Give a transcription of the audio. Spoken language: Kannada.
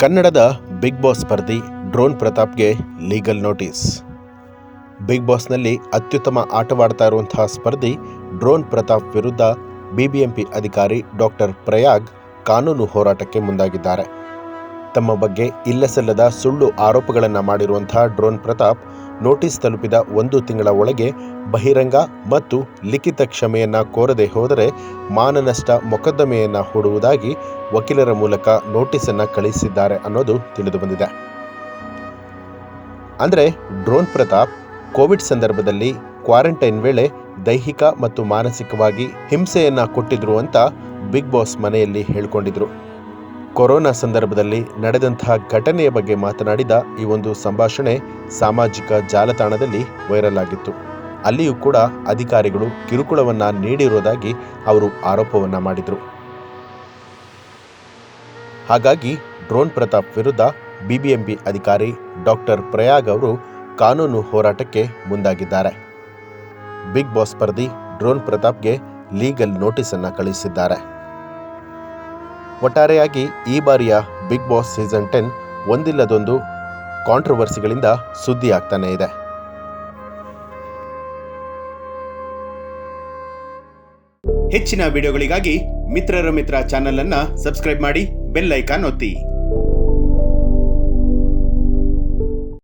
ಕನ್ನಡದ ಬಿಗ್ ಬಾಸ್ ಸ್ಪರ್ಧಿ ಡ್ರೋನ್ ಪ್ರತಾಪ್ಗೆ ಲೀಗಲ್ ನೋಟಿಸ್. ಬಿಗ್ ಬಾಸ್ನಲ್ಲಿ ಅತ್ಯುತ್ತಮ ಆಟವಾಡ್ತಾ ಇರುವಂತಹ ಸ್ಪರ್ಧಿ ಡ್ರೋನ್ ಪ್ರತಾಪ್ ವಿರುದ್ಧ ಬಿಬಿಎಂಪಿ ಅಧಿಕಾರಿ ಡಾಕ್ಟರ್ ಪ್ರಯಾಗ್ ಕಾನೂನು ಹೋರಾಟಕ್ಕೆ ಮುಂದಾಗಿದ್ದಾರೆ. ತಮ್ಮ ಬಗ್ಗೆ ಇಲ್ಲಸಲ್ಲದ ಸುಳ್ಳು ಆರೋಪಗಳನ್ನು ಮಾಡಿರುವಂತಹ ಡ್ರೋನ್ ಪ್ರತಾಪ್ ನೋಟಿಸ್ ತಲುಪಿದ ಒಂದು ತಿಂಗಳ ಒಳಗೆ ಬಹಿರಂಗ ಮತ್ತು ಲಿಖಿತ ಕ್ಷಮೆಯನ್ನ ಕೋರದೆ ಹೋದರೆ ಮಾನನಷ್ಟ ಮೊಕದ್ದಮೆಯನ್ನ ಹೂಡುವುದಾಗಿ ವಕೀಲರ ಮೂಲಕ ನೋಟಿಸನ್ನ ಕಳುಹಿಸಿದ್ದಾರೆ ಅನ್ನೋದು ತಿಳಿದು ಬಂದಿದೆ. ಅಂದರೆ ಡ್ರೋನ್ ಪ್ರತಾಪ್ ಕೋವಿಡ್ ಸಂದರ್ಭದಲ್ಲಿ ಕ್ವಾರಂಟೈನ್ ವೇಳೆ ದೈಹಿಕ ಮತ್ತು ಮಾನಸಿಕವಾಗಿ ಹಿಂಸೆಯನ್ನ ಕೊಟ್ಟಿದ್ರು ಅಂತ ಬಿಗ್ ಬಾಸ್ ಮನೆಯಲ್ಲಿ ಹೇಳ್ಕೊಂಡಿದ್ರು. ಕೊರೋನಾ ಸಂದರ್ಭದಲ್ಲಿ ನಡೆದಂತಹ ಘಟನೆಯ ಬಗ್ಗೆ ಮಾತನಾಡಿದ ಈ ಒಂದು ಸಂಭಾಷಣೆ ಸಾಮಾಜಿಕ ಜಾಲತಾಣದಲ್ಲಿ ವೈರಲ್ ಆಗಿತ್ತು. ಅಲ್ಲಿಯೂ ಕೂಡ ಅಧಿಕಾರಿಗಳು ಕಿರುಕುಳವನ್ನು ನೀಡಿರುವುದಾಗಿ ಅವರು ಆರೋಪವನ್ನ ಮಾಡಿದರು. ಹಾಗಾಗಿ ಡ್ರೋನ್ ಪ್ರತಾಪ್ ವಿರುದ್ಧ ಬಿಬಿಎಂಪಿ ಅಧಿಕಾರಿ ಡಾಕ್ಟರ್ ಪ್ರಯಾಗ್ ಅವರು ಕಾನೂನು ಹೋರಾಟಕ್ಕೆ ಮುಂದಾಗಿದ್ದಾರೆ. ಬಿಗ್ ಬಾಸ್ ಸ್ಪರ್ಧಿ ಡ್ರೋನ್ ಪ್ರತಾಪ್ಗೆ ಲೀಗಲ್ ನೋಟಿಸನ್ನು ಕಳುಹಿಸಿದ್ದಾರೆ. ಒಟ್ಟಾರೆಯಾಗಿ ಈ ಬಾರಿಯ ಬಿಗ್ ಬಾಸ್ ಸೀಸನ್ ಟೆನ್ ಒಂದಿಲ್ಲದೊಂದು ಕಾಂಟ್ರವರ್ಸಿಗಳಿಂದ ಸುದ್ದಿ ಇದೆ. ಹೆಚ್ಚಿನ ವಿಡಿಯೋಗಳಿಗಾಗಿ ಮಿತ್ರರ ಮಿತ್ರ ಚಾನೆಲ್ ಅನ್ನ ಸಬ್ಸ್ಕ್ರೈಬ್ ಮಾಡಿ ಬೆಲ್ ಐಕಾನ್ ಒತ್ತಿ.